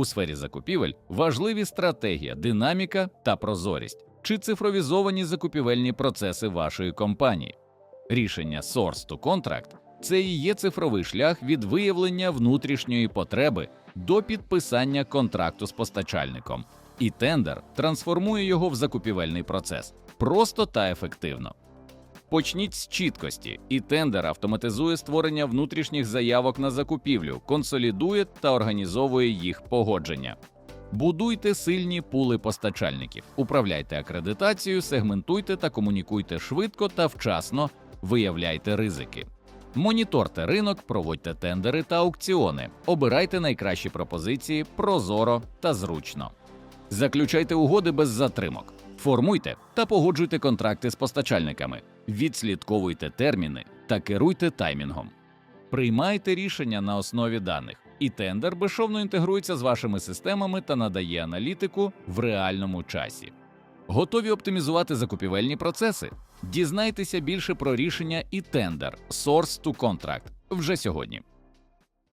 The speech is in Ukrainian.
У сфері закупівель важливі стратегія, динаміка та прозорість чи цифровізовані закупівельні процеси вашої компанії. Рішення Source to Contract – це і є цифровий шлях від виявлення внутрішньої потреби до підписання контракту з постачальником, і тендер трансформує його в закупівельний процес просто та ефективно. Почніть з чіткості, і тендер автоматизує створення внутрішніх заявок на закупівлю, консолідує та організовує їх погодження. Будуйте сильні пули постачальників, управляйте акредитацією, сегментуйте та комунікуйте швидко та вчасно, виявляйте ризики. Моніторте ринок, проводьте тендери та аукціони, обирайте найкращі пропозиції прозоро та зручно. Заключайте угоди без затримок, формуйте та погоджуйте контракти з постачальниками, відслідковуйте терміни та керуйте таймінгом. Приймайте рішення на основі даних, і тендер безшовно інтегрується з вашими системами та надає аналітику в реальному часі. Готові оптимізувати закупівельні процеси? Дізнайтеся більше про рішення і тендер Source to Contract вже сьогодні.